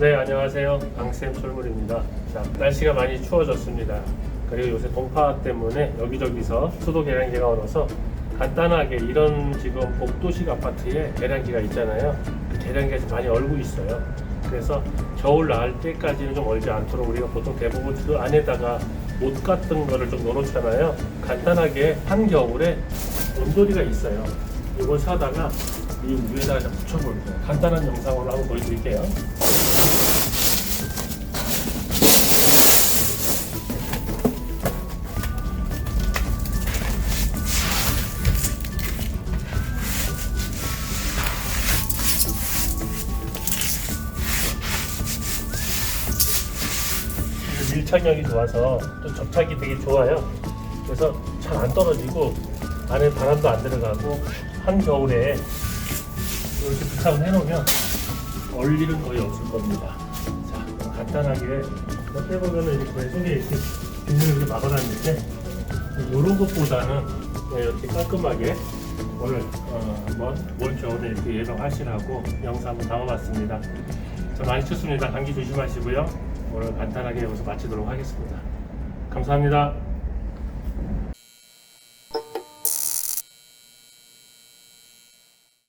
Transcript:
네, 안녕하세요. 강쌤 철물입니다. 자, 날씨가 많이 추워졌습니다. 그리고 요새 동파 때문에 여기저기서 수도 계량기가 얼어서 간단하게 이런 지금 복도식 아파트에 계량기가 있잖아요. 그 계량기가 좀 많이 얼고 있어요. 그래서 겨울 나을 때까지는 좀 얼지 않도록 우리가 보통 대부분 그 안에다가 옷 같은 거를 좀 넣어놓잖아요. 간단하게 한겨울에 온돌이가 있어요. 이걸 사다가 이 위에다가 좀 붙여볼게요. 간단한 영상으로 한번 보여드릴게요. 밀착력이 좋아서 또 접착이 되게 좋아요. 그래서 잘 안 떨어지고 안에 바람도 안 들어가고 한겨울에 이렇게 부착을 해놓으면 얼 일은 거의 없을 겁니다. 자, 간단하게 옆에 보면은 이렇게 속에 이렇게 비닐을 이렇게 막아놨는데 이런 것보다는 그냥 이렇게 깔끔하게 오늘 어, 올 겨울에 이렇게 예방 하시라고 영상 한번 담아봤습니다. 자, 많이 춥습니다. 감기 조심하시고요. 오늘 간단하게 여기서 마치도록 하겠습니다. 감사합니다.